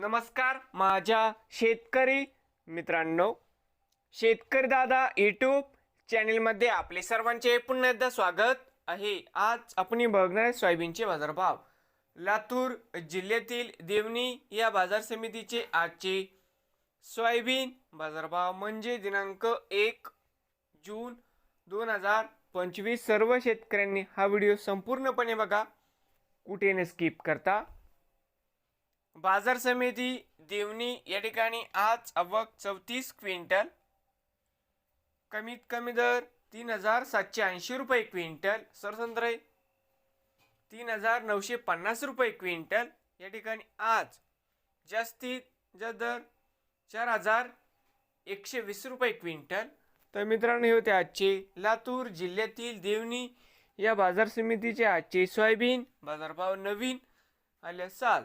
नमस्कार माझ्या शेतकरी मित्रांनो. शेतकरी दादा यूट्यूब चॅनेलमध्ये आपले सर्वांचे पुन्हा एकदा स्वागत आहे. आज आपण बघणार आहे सोयाबीनचे बाजारभाव. लातूर जिल्ह्यातील देवणी या बाजार समितीचे आजचे सोयाबीन बाजारभाव म्हणजे दिनांक एक जून दोन हजार पंचवीस. सर्व शेतकऱ्यांनी हा व्हिडिओ संपूर्णपणे बघा. कुठे न स्किप करता. बाजार समिती देवणी या ठिकाणी आज अवक चौतीस क्विंटल कमीत कमी दर तीन हजार सातशे ऐंशी रुपये क्विंटल सरसंत्रे तीन हजार नऊशे पन्नास रुपये क्विंटल. या ठिकाणी आज जास्तीत जास्त दर चार हजार एकशे वीस रुपये क्विंटल. तर मित्रांनो हे होते आजचे लातूर जिल्ह्यातील देवणी या बाजार समितीचे आजचे सोयाबीन बाजारभाव नवीन आले साल